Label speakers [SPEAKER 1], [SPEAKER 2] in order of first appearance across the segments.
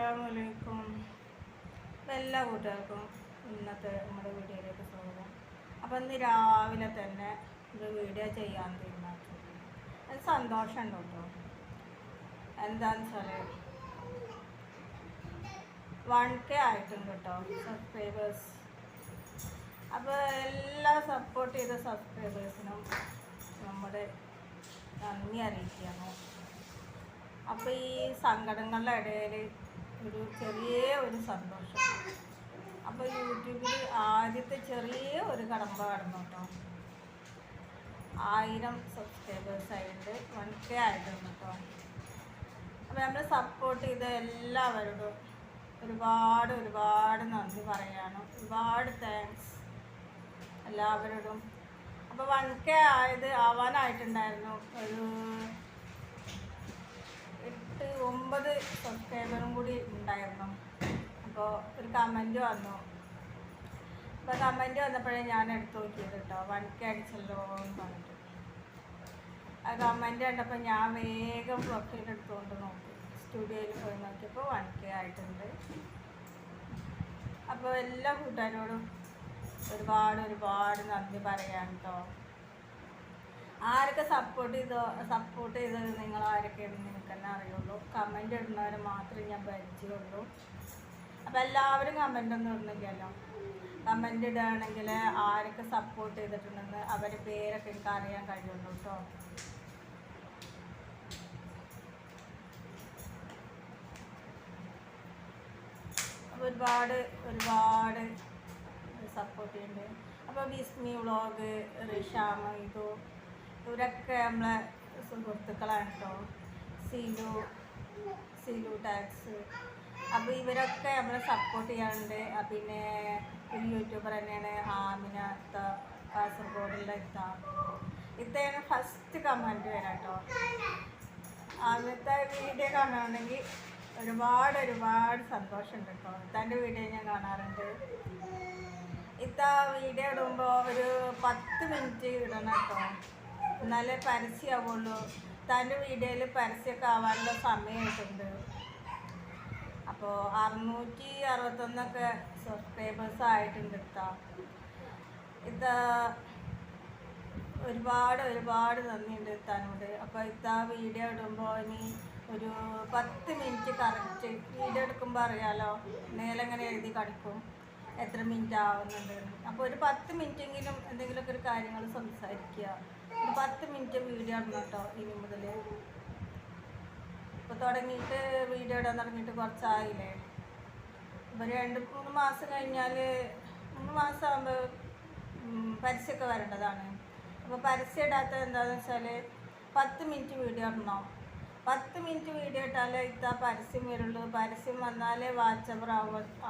[SPEAKER 1] അസ്സലാമലൈക്കും എല്ലാ കൂട്ടുകാർക്കും ഇന്നത്തെ നമ്മുടെ വീഡിയോയിലേക്ക് സ്വാഗതം. അപ്പോൾ ഇന്ന് രാവിലെ തന്നെ ഒരു വീഡിയോ ചെയ്യാൻ തീരുമാനിച്ചു അത് സന്തോഷമുണ്ട്? കേട്ടോ എന്താണെന്ന് വെച്ചാൽ വൺ കെ ആയിട്ടുണ്ട് കേട്ടോ സബ്സ്ക്രൈബേഴ്സ് അപ്പോൾ എല്ലാ സപ്പോർട്ട് ചെയ്ത സബ്സ്ക്രൈബേഴ്സിനും നമ്മുടെ നന്ദി അറിയിക്കുകയാണ്. അപ്പോൾ ഈ സങ്കടങ്ങളുടെ ഇടയിൽ ഒരു ചെറിയ ഒരു സന്തോഷം. അപ്പോൾ യൂട്യൂബിൽ ആദ്യത്തെ ചെറിയ ഒരു കടമ്പ കടന്നു കേട്ടോ. ആയിരം സബ്സ്ക്രൈബേഴ്സ് ആയിട്ട് വൺ കെ ആയിട്ടുണ്ട് കേട്ടോ. അപ്പോൾ നമ്മൾ സപ്പോർട്ട് ചെയ്ത എല്ലാവരോടും ഒരുപാട് ഒരുപാട് നന്ദി പറയാണ്. ഒരുപാട് താങ്ക്സ് എല്ലാവരോടും. അപ്പോൾ വൺ കെ ആയത് ആവാനായിട്ടുണ്ടായിരുന്നു. ഒരു സബ്സ്ക്രൈബറും കൂടി ഉണ്ടായിരുന്നു. അപ്പോൾ ഒരു കമന്റ് വന്നു. അപ്പോൾ കമന്റ് വന്നപ്പോഴേ ഞാൻ എടുത്ത് നോക്കിയത് കേട്ടോ വൺ കെ അടിച്ചല്ലോ എന്ന് പറഞ്ഞിട്ട്. ആ കമന്റ് കണ്ടപ്പോൾ ഞാൻ വേഗം പ്രൊഫൈൽ എടുത്തുകൊണ്ട് നോക്കി. സ്റ്റുഡിയോയിൽ പോയി നോക്കിയപ്പോൾ വൺ കെ ആയിട്ടുണ്ട്. അപ്പോൾ എല്ലാ കൂട്ടുകാരോടും ഒരുപാട് ഒരുപാട് നന്ദി പറയാൻ കേട്ടോ ആരൊക്കെ സപ്പോർട്ട് ചെയ്തോ സപ്പോർട്ട് ചെയ്തത് നിങ്ങൾ ആരൊക്കെയാണെന്ന് നിങ്ങൾക്ക് തന്നെ അറിയുള്ളൂ. കമന്റ് ഇടുന്നവരെ മാത്രമേ ഞാൻ പരിചയമുള്ളൂ. അപ്പോൾ എല്ലാവരും കമന്റ് ഒന്നും ഇടുന്നില്ലല്ലോ. കമന്റ് ഇടുകയാണെങ്കിൽ ആരൊക്കെ സപ്പോർട്ട് ചെയ്തിട്ടുണ്ടെന്ന് അവരെ പേരൊക്കെ എനിക്ക് അറിയാൻ കഴിയുള്ളൂ കേട്ടോ ഒരുപാട് ഒരുപാട് സപ്പോർട്ട് ചെയ്യുന്നുണ്ട്. അപ്പോൾ വിസ്മി വ്ളോഗ് റിഷാമ ഇതു ഇവരൊക്കെ നമ്മളെ സുഹൃത്തുക്കളാണ് കേട്ടോ. സീലു സീലു ടാക്സ് അപ്പോൾ ഇവരൊക്കെ നമ്മളെ സപ്പോർട്ട് ചെയ്യാറുണ്ട്. പിന്നെ ഒരു യൂട്യൂബർ തന്നെയാണ് ആമിന ഇത്ത കാസർഗോഡുള്ള ഇത്ത. ഇത്തയാണ് ഫസ്റ്റ് കമന്റ് വരാം കേട്ടോ. ആദ്യത്തെ വീഡിയോ കാണുകയാണെങ്കിൽ ഒരുപാട് ഒരുപാട് സന്തോഷമുണ്ട് കേട്ടോ. ഇത്താന്റെ വീഡിയോ ഞാൻ കാണാറുണ്ട്. ഇത്ത വീഡിയോ ഇടുമ്പോൾ ഒരു പത്ത് മിനിറ്റ് ഇടണം കേട്ടോ. എന്നാലേ പരസ്യമാവുള്ളൂ തന്റെ വീഡിയോയിൽ പരസ്യമൊക്കെ ആവാനുള്ള സമയമായിട്ടുണ്ട് അപ്പോൾ അറുന്നൂറ്റി അറുപത്തൊന്നൊക്കെ സബ്സ്ക്രൈബേഴ്സ് ആയിട്ടുണ്ട് കേട്ടോ ഇത് ഒരുപാട് ഒരുപാട് നന്ദിയുണ്ട് ഇത്താനോട്. അപ്പോൾ ഇത്ത വീഡിയോ ഇടുമ്പോൾ ഇനി ഒരു പത്ത് മിനിറ്റ് കറക്റ്റ് വീഡിയോ എടുക്കുമ്പോൾ അറിയാലോ. നേലെങ്ങനെ എഴുതി കടിക്കും. എത്ര മിനിറ്റ് ആവുന്നുണ്ട്. അപ്പോൾ ഒരു പത്ത് മിനിറ്റെങ്കിലും എന്തെങ്കിലുമൊക്കെ ഒരു കാര്യങ്ങൾ സംസാരിക്കുക. പത്ത് മിനിറ്റ് വീഡിയോ ഇടണം കേട്ടോ ഇനി മുതൽ ഇപ്പോൾ തുടങ്ങിയിട്ട് വീഡിയോ ഇടാൻ തുടങ്ങിയിട്ട് കുറച്ചായില്ലേ? ഇപ്പോൾ രണ്ട് മൂന്ന് മാസം കഴിഞ്ഞാൽ മൂന്ന് മാസം ആകുമ്പോൾ പരസ്യമൊക്കെ വരേണ്ടതാണ്. അപ്പോൾ പരസ്യം ഇടാത്ത എന്താണെന്ന് വെച്ചാൽ പത്ത് മിനിറ്റ് വീഡിയോ ഇടണം? പത്ത് മിനിറ്റ് വീഡിയോ ഇട്ടാലേ ഇത്താ പരസ്യം വരുള്ളൂ. പരസ്യം വന്നാലേ വാട്സപ്പർ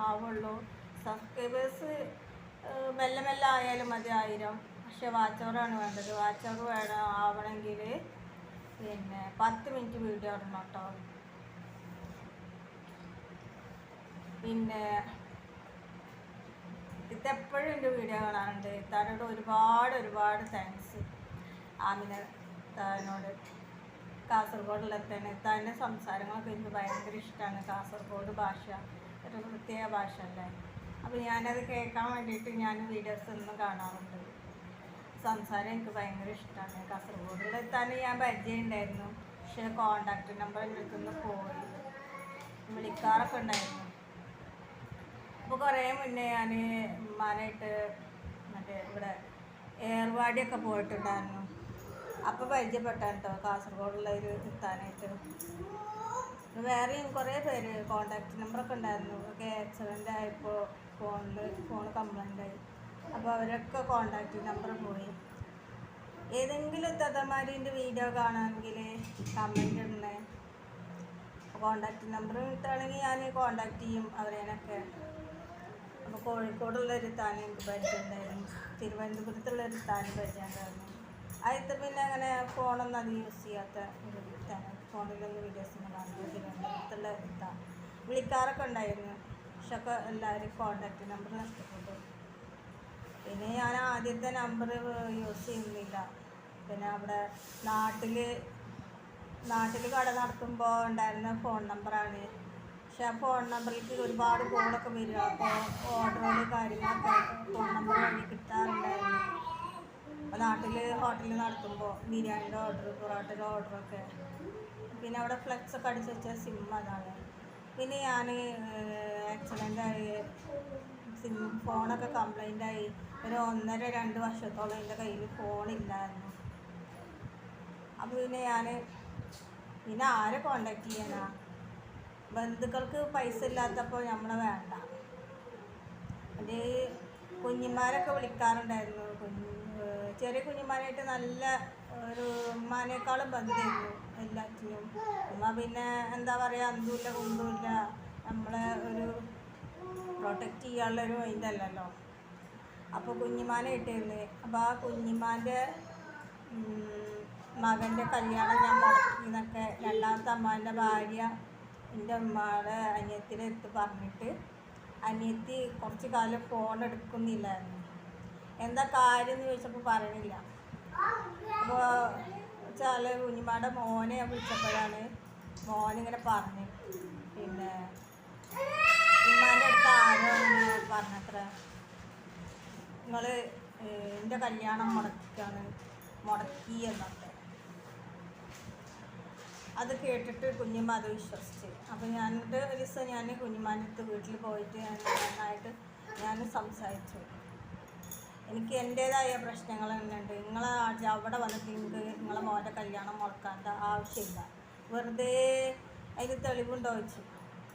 [SPEAKER 1] ആവുള്ളൂ. സബ്സ്ക്രൈബേഴ്സ് മെല്ലെ മെല്ലെ ആയാലും മതി ആയിരം. പക്ഷെ വാച്ചോറാണ് വേണ്ടത്. വാച്ചോറ് വേണം ആവണമെങ്കിൽ പിന്നെ പത്ത് മിനിറ്റ് വീഡിയോ ഇടണം കേട്ടോ. പിന്നെ ഇതെപ്പോഴും എന്റെ വീഡിയോ കാണാറുണ്ട്. താനോട് ഒരുപാട് ഒരുപാട് താങ്ക്സ് ആമിന താനോട് കാസർഗോഡിലെത്താണ് താന്റെ സംസാരങ്ങളൊക്കെ എനിക്ക് ഭയങ്കര ഇഷ്ടമാണ് കാസർഗോഡ് ഭാഷ. ഒരു പ്രത്യേക ഭാഷ അല്ലേ? അപ്പോൾ ഞാനത് കേൾക്കാൻ വേണ്ടിയിട്ട് ഞാൻ വീഡിയോസ് ഒന്നും കാണാറുണ്ട്. സംസാരം എനിക്ക് ഭയങ്കര ഇഷ്ടമാണ് കാസർഗോഡിലെത്താൻ ഞാൻ പരിചയമുണ്ടായിരുന്നു. പക്ഷേ കോണ്ടാക്ട് നമ്പർ എന്റെ അടുത്തുനിന്ന് പോയി. വിളിക്കാറൊക്കെ ഉണ്ടായിരുന്നു. അപ്പോൾ കുറേ മുന്നേ ഞാൻ ഉമ്മാനായിട്ട് മറ്റേ ഇവിടെ ഏർവാടിയൊക്കെ പോയിട്ടുണ്ടായിരുന്നു. അപ്പോൾ പരിചയപ്പെട്ടാണ് കേട്ടോ കാസർഗോഡുള്ള ഒരു എത്താനായിട്ട്. വേറെയും കുറേ പേര് കോണ്ടാക്ട് നമ്പറൊക്കെ ഉണ്ടായിരുന്നു. ഒക്കെ ആക്സിഡന്റ് ആയപ്പോൾ ഫോണിൽ ഫോൺ കംപ്ലൈന്റ് ആയി. അപ്പോൾ അവരൊക്കെ കോണ്ടാക്ട് നമ്പർ പോയി. ഏതെങ്കിലും തതമാരിന്റെ വീഡിയോ കാണുമെങ്കിൽ കമന്റ് ഇടണേ. കോണ്ടാക്ട് നമ്പർ കിട്ടുകയാണെങ്കിൽ ഞാൻ കോണ്ടാക്ട് ചെയ്യും അവരേനൊക്കെ. അപ്പോൾ കോഴിക്കോടുള്ളൊരു താനം എനിക്ക് പരിചയമുണ്ടായിരുന്നു. തിരുവനന്തപുരത്തുള്ളൊരു താൻ പരിചയമുണ്ടായിരുന്നു. ആദ്യത്തെ പിന്നെ അങ്ങനെ ഫോണൊന്നും അധികം യൂസ് ചെയ്യാത്ത ഒരു താൻ. ഫോണിലൊന്നും വീഡിയോസ് ഒന്നും കാണുന്നു തിരുവനന്തപുരത്തുള്ള ഇതാണ് വിളിക്കാറൊക്കെ ഉണ്ടായിരുന്നു. പക്ഷെ ഒക്കെ എല്ലാവരും കോണ്ടാക്ട് നമ്പർ നഷ്ടപ്പെട്ടു. പിന്നെ ഞാൻ ആദ്യത്തെ നമ്പർ യൂസ് ചെയ്യുന്നില്ല. പിന്നെ അവിടെ നാട്ടിൽ നാട്ടിൽ കട നടത്തുമ്പോൾ ഉണ്ടായിരുന്ന ഫോൺ നമ്പറാണ് പക്ഷെ ആ ഫോൺ നമ്പറിലേക്ക് ഒരുപാട് കോളൊക്കെ വരിക അപ്പോൾ ഓർഡറുകൾ കാര്യങ്ങളൊക്കെ ഫോൺ നമ്പർ വഴി കിട്ടാറുണ്ടായിരുന്നു. അപ്പോൾ നാട്ടിൽ ഹോട്ടലിൽ നടത്തുമ്പോൾ ബിരിയാണിയുടെ ഓർഡർ പൊറോട്ടയുടെ ഓർഡറൊക്കെ പിന്നെ അവിടെ ഫ്ലെക്സ് ഒക്കെ അടിച്ച് വെച്ച സിം അതാണ്. പിന്നെ ഞാൻ ആക്സിഡന്റ് ആയി സിം ഫോണൊക്കെ കംപ്ലൈന്റ് ആയി ഒരു ഒന്നര രണ്ട് വർഷത്തോളം എന്റെ കയ്യിൽ ഫോണില്ലായിരുന്നു അപ്പോൾ പിന്നെ ഞാൻ പിന്നെ ആരെ കോണ്ടാക്ട് ചെയ്യാനാ? ബന്ധുക്കൾക്ക് പൈസ ഇല്ലാത്തപ്പോൾ നമ്മളെ വേണ്ട. അത് കുഞ്ഞിമാരൊക്കെ വിളിക്കാറുണ്ടായിരുന്നു. കുഞ്ഞ് ചെറിയ കുഞ്ഞിമാരായിട്ട് നല്ല ഒരു ഉമ്മാനേക്കാളും ബന്ധമായിരുന്നു എല്ലാറ്റിനും. ഉമ്മ പിന്നെ എന്താ പറയുക അന്തുമില്ല കുന്തുമില്ല നമ്മളെ ഒരു പ്രൊട്ടക്റ്റ് ചെയ്യാനുള്ളൊരു ഇതല്ലല്ലോ അപ്പോൾ കുഞ്ഞിമാനെ കിട്ടിയിരുന്നേ അപ്പോൾ ആ കുഞ്ഞിമാന്റെ മകന്റെ കല്യാണം ഞാൻ മുടക്കി എന്നൊക്കെ രണ്ടാമത്തെ അമ്മാന്റെ ഭാര്യ എന്റെ ഉമ്മയുടെ അനിയത്തിനെടുത്ത് പറഞ്ഞിട്ട് അനിയത്തി കുറച്ച് കാലം ഫോൺ എടുക്കുന്നില്ലായിരുന്നു. എന്താ കാര്യം എന്ന് ചോദിച്ചപ്പോൾ പറയണില്ല. അപ്പോൾ വെച്ചാൽ കുഞ്ഞുമാടെ മോനെ വിളിച്ചപ്പോഴാണ് മോനിങ്ങനെ പറഞ്ഞു. പിന്നെ ഉമ്മാന്റെ അടുത്ത് ആരോ പറഞ്ഞത്ര. നിങ്ങൾ എന്റെ കല്യാണം മുടക്കാണ് മുടക്കി എന്നൊക്കെ അത് കേട്ടിട്ട് കുഞ്ഞുമ്മ അത് വിശ്വസിച്ച്. അപ്പോൾ ഞാനിട്ട് ഒരു ദിവസം ഞാൻ കുഞ്ഞുമാന്റെ അടുത്ത് വീട്ടിൽ പോയിട്ട് ഞാൻ നന്നായിട്ട് ഞാൻ സംസാരിച്ചു. എനിക്ക് എന്റേതായ ഉണ്ട് നിങ്ങളെ അവിടെ വന്നിട്ട് എനിക്ക് നിങ്ങളെ മോന്റെ കല്യാണം മുടക്കാത്ത ആവശ്യമില്ല. വെറുതെ അതിന് തെളിവുണ്ടോ വെച്ചു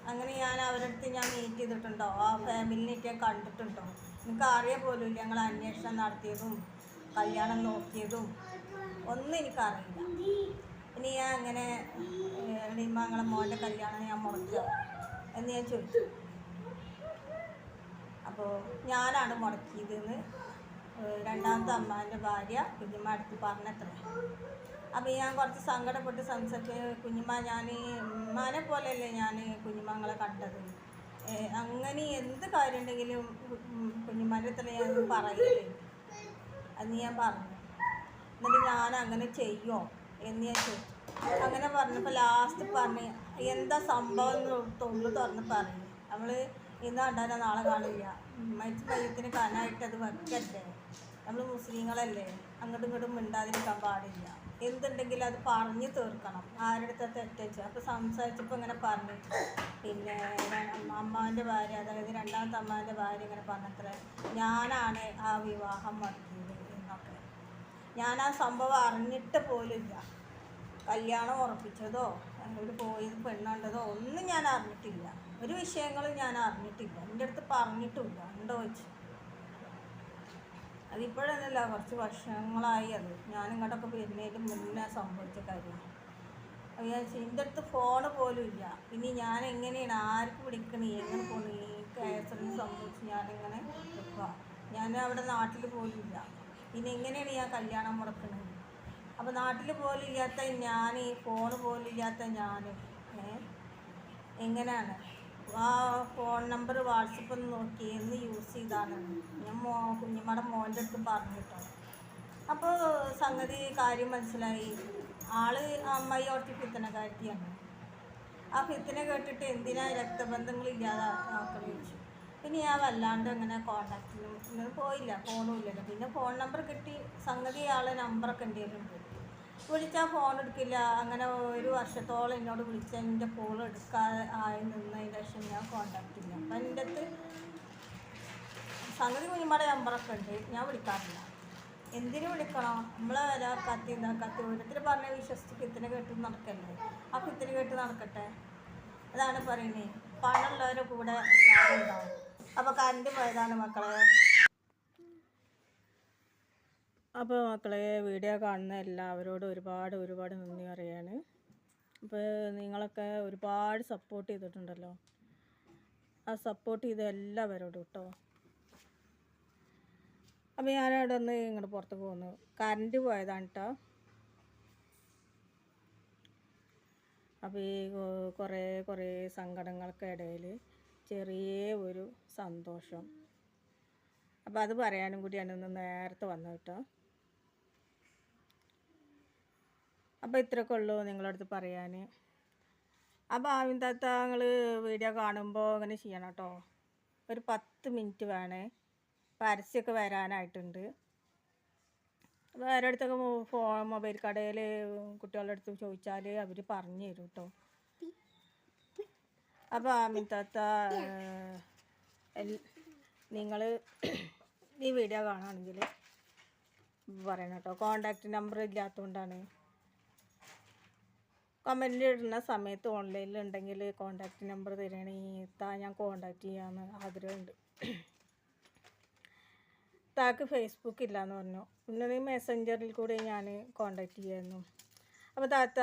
[SPEAKER 1] അങ്ങനെ ഞാൻ അവരുടെ അടുത്ത് ഞാൻ മീറ്റ് ചെയ്തിട്ടുണ്ടോ? ആ ഫാമിലിനെയൊക്കെ കണ്ടിട്ടുണ്ടോ? നിങ്ങൾക്ക് അറിയ പോലും ഇല്ല ഞങ്ങൾ അന്വേഷണം നടത്തിയതും കല്യാണം നോക്കിയതും ഒന്നും എനിക്കറിയില്ല ഇനി ഞാൻ അങ്ങനെ ഞങ്ങളെ മോന്റെ കല്യാണം ഞാൻ മുടക്കുക എന്ന് ഞാൻ ചോദിച്ചു. അപ്പോൾ ഞാനാണ് മുടക്കിയതെന്ന് രണ്ടാമത്തെ അമ്മാന്റെ ഭാര്യ കുഞ്ഞുമ്മ അടുത്ത് പറഞ്ഞത്രേ. അപ്പോൾ ഞാൻ കുറച്ച് സങ്കടപ്പെട്ട് സംസാരിച്ച് കുഞ്ഞുമ്മ ഞാൻ ഉമ്മാനെ പോലെയല്ലേ ഞാൻ കുഞ്ഞുമ്മങ്ങളെ കണ്ടത്. അങ്ങനെ എന്ത് കാര്യം ഉണ്ടെങ്കിലും കുഞ്ഞുമ്മാന്റെ അത്ര ഞാൻ പറയില്ല അത് ഞാൻ പറഞ്ഞു. എന്നിട്ട് ഞാൻ അങ്ങനെ ചെയ്യോ എന്ന് ഞാൻ ചോദിച്ചു അങ്ങനെ പറഞ്ഞപ്പോൾ ലാസ്റ്റ് പറഞ്ഞ് എന്താ സംഭവം എന്ന് തൊള്ളു തുറന്ന് പറഞ്ഞു നമ്മൾ ഇന്ന് കണ്ടാലോ നാളെ കാണില്ല. മരിച്ച പയ്യത്തിന് കനായിട്ട് അത് വെക്കല്ലേ നമ്മൾ മുസ്ലിങ്ങളല്ലേ? അങ്ങോട്ടും ഇങ്ങോട്ടും മിണ്ടാതിരിക്കാൻ പാടില്ല. എന്തുണ്ടെങ്കിലും അത് പറഞ്ഞു തീർക്കണം. ആരുടെ അടുത്ത തെറ്റച്ച് അപ്പോൾ സംസാരിച്ചപ്പോൾ ഇങ്ങനെ പറഞ്ഞു. പിന്നെ അമ്മാവന്റെ ഭാര്യ അതായത് രണ്ടാമത്തെ അമ്മാവന്റെ ഭാര്യ ഇങ്ങനെ പറഞ്ഞത്ര ഞാനാണ് ആ വിവാഹം നടത്തിയത് എന്നൊക്കെ. ഞാൻ ആ സംഭവം അറിഞ്ഞിട്ട് പോലുമില്ല. കല്യാണം ഉറപ്പിച്ചതോ അങ്ങോട്ട് പോയത് പെണ്ണുണ്ടതോ ഒന്നും ഞാൻ അറിഞ്ഞിട്ടില്ല. ഒരു വിഷയങ്ങളും ഞാൻ അറിഞ്ഞിട്ടില്ല. എന്റെ അടുത്ത് പറഞ്ഞിട്ടുമില്ല ഉണ്ടോ വെച്ച് അതിപ്പോഴല്ല കുറച്ച് വർഷങ്ങളായി അത്. ഞാനിങ്ങോട്ടൊക്കെ വരുന്നതിന് മുന്നേ സംഭവിച്ച കാര്യം അപ്പോൾ ഞാൻ എന്റെ അടുത്ത് ഫോണ് പോലും ഇല്ല. ഇനി ഞാൻ എങ്ങനെയാണ് ആർക്ക് വിളിക്കണേ? എങ്ങനെ പോണേ? എനിക്ക് ആക്സിഡന്റ് സംഭവിച്ച് ഞാനിങ്ങനെ ഞാൻ അവിടെ നാട്ടിൽ പോലും ഇല്ല. പിന്നെ എങ്ങനെയാണ് ഞാൻ കല്യാണം മുടക്കുന്നത് അപ്പോൾ നാട്ടിൽ പോലും ഇല്ലാത്ത ഞാൻ ഫോണ് പോലും ഇല്ലാത്ത ഞാൻ എങ്ങനെയാണ്? ആ ഫോൺ നമ്പർ വാട്സപ്പിൽ നോക്കി എന്ന് യൂസ് ചെയ്താണ്. ഞാൻ മോ കുഞ്ഞമ്മയുടെ മോന്റെ അടുത്ത് പറഞ്ഞിട്ടോ അപ്പോൾ സംഗതി കാര്യം മനസ്സിലായി. ആൾ അമ്മായി ഓർത്തി ഫിത്തനക്കാരത്തിയാണ് ആ ഫിത്തന കേട്ടിട്ട് എന്തിനാ രക്തബന്ധങ്ങൾ ആക്കൾ ചോദിച്ചു. പിന്നെ ഞാൻ വല്ലാണ്ട് അങ്ങനെ ഇങ്ങനെ പോയില്ല ഫോണും ഇല്ലല്ലോ. പിന്നെ ഫോൺ നമ്പർ കിട്ടി സംഗതി ആളെ നമ്പറൊക്കെ ഉണ്ടായിരുന്നു വിളിച്ചാൽ ഫോൺ എടുക്കില്ല. അങ്ങനെ ഒരു വർഷത്തോളം എന്നോട് വിളിച്ച എന്റെ ഫോൺ എടുക്കാതെ ആയി നിന്നതിന് ശേഷം ഞാൻ കോണ്ടാക്ട് ഇല്ല. അപ്പം എന്റെ അടുത്ത് സംഗതി കുഞ്ഞുമ്മയുടെ നമ്പറൊക്കെ ഉണ്ട്. ഞാൻ വിളിക്കാറില്ല. എന്തിനു വിളിക്കണം? നമ്മളെ വില കത്തി കത്തി? ഓരോരുത്തർ പറഞ്ഞ വിശ്വസിച്ച് കിത്തിന് കേട്ട് നടക്കല്ലേ? ആ കിത്തിന് കേട്ട് നടക്കട്ടെ? അതാണ് പറയുന്നത് പണമുള്ളവരെ കൂടെ എല്ലാവരും ഉണ്ടാവും. അപ്പോൾ കറണ്ട് പോയതാണ് മക്കളെ. അപ്പോൾ മക്കളെ വീഡിയോ കാണുന്ന എല്ലാവരോടും ഒരുപാട് ഒരുപാട് നന്ദി പറയാണ്. അപ്പോൾ നിങ്ങളൊക്കെ ഒരുപാട് സപ്പോർട്ട് ചെയ്തിട്ടുണ്ടല്ലോ. ആ സപ്പോർട്ട് ചെയ്ത എല്ലാവരോടും കേട്ടോ അപ്പോൾ ഞാനവിടെ ഒന്ന് ഇങ്ങോട്ട് പുറത്ത് പോന്നു കറണ്ട് പോയതാണ് കേട്ടോ അപ്പോൾ ഈ കുറേ കുറേ സങ്കടങ്ങൾക്ക് ഇടയിൽ ചെറിയ ഒരു സന്തോഷം. അപ്പോൾ അത് പറയാനും കൂടിയാണ് ഇന്ന് നേരത്തെ വന്നത് കേട്ടോ അപ്പോൾ ഇത്രയൊക്കെ ഉള്ളൂ നിങ്ങളടുത്ത് പറയാൻ അപ്പോൾ ആവിൻ താത്ത നിങ്ങൾ വീഡിയോ കാണുമ്പോൾ അങ്ങനെ ചെയ്യണം കേട്ടോ ഒരു പത്ത് മിനിറ്റ് വേണേ. പരസ്യമൊക്കെ വരാനായിട്ടുണ്ട്. അപ്പോൾ അടുത്തൊക്കെ ഫോൺ മൊബൈൽ കടയിൽ കുട്ടികളുടെ അടുത്ത് ചോദിച്ചാൽ അവർ പറഞ്ഞു തരും കേട്ടോ അപ്പോൾ ആമിൻ താത്ത നിങ്ങൾ ഈ വീഡിയോ കാണുകയാണെങ്കിൽ പറയണം കേട്ടോ കോണ്ടാക്ട് നമ്പർ ഇല്ലാത്തതുകൊണ്ടാണ് കമന്റ് ഇടുന്ന സമയത്ത് ഓൺലൈനിൽ ഉണ്ടെങ്കിൽ കോൺടാക്റ്റ് നമ്പർ തരികയാണെങ്കിൽ താ ഞാൻ കോൺടാക്റ്റ് ചെയ്യാമെന്ന് ആഗ്രഹമുണ്ട്. താക്ക് ഫേസ്ബുക്ക് ഇല്ലയെന്ന് പറഞ്ഞു. പിന്നെ മെസ്സഞ്ചറിൽ കൂടെ ഞാൻ കോണ്ടാക്ട് ചെയ്യായിരുന്നു. അപ്പോൾ താത്ത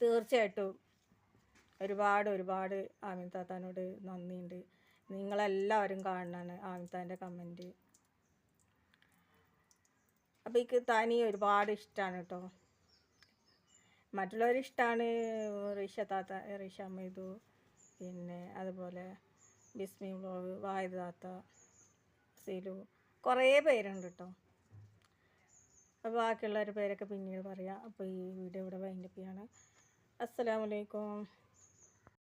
[SPEAKER 1] തീർച്ചയായിട്ടും ഒരുപാട് ഒരുപാട് ആമിൻ താത്താനോട് നന്ദിയുണ്ട്. നിങ്ങളെല്ലാവരും കാണാനാണ് ആമിൻ താന്റെ കമന്റ് അപ്പോൾ എനിക്ക് താനി ഒരുപാട് ഇഷ്ടമാണ് കേട്ടോ മറ്റുള്ളവർ ഇഷ്ടമാണ് റിഷ താത്ത റീഷ മൈദു പിന്നെ അതുപോലെ ബിസ്മി വ്ളോഗ് വായു താത്ത സിലു കുറേ പേരുണ്ട് കേട്ടോ അപ്പോൾ ബാക്കിയുള്ളവരുടെ പേരൊക്കെ പിന്നീട് പറയാം. അപ്പോൾ ഈ വീഡിയോ ഇവിടെ വൈൻഡപ്പ് ചെയ്യാണ്. അസ്സലാമലൈക്കും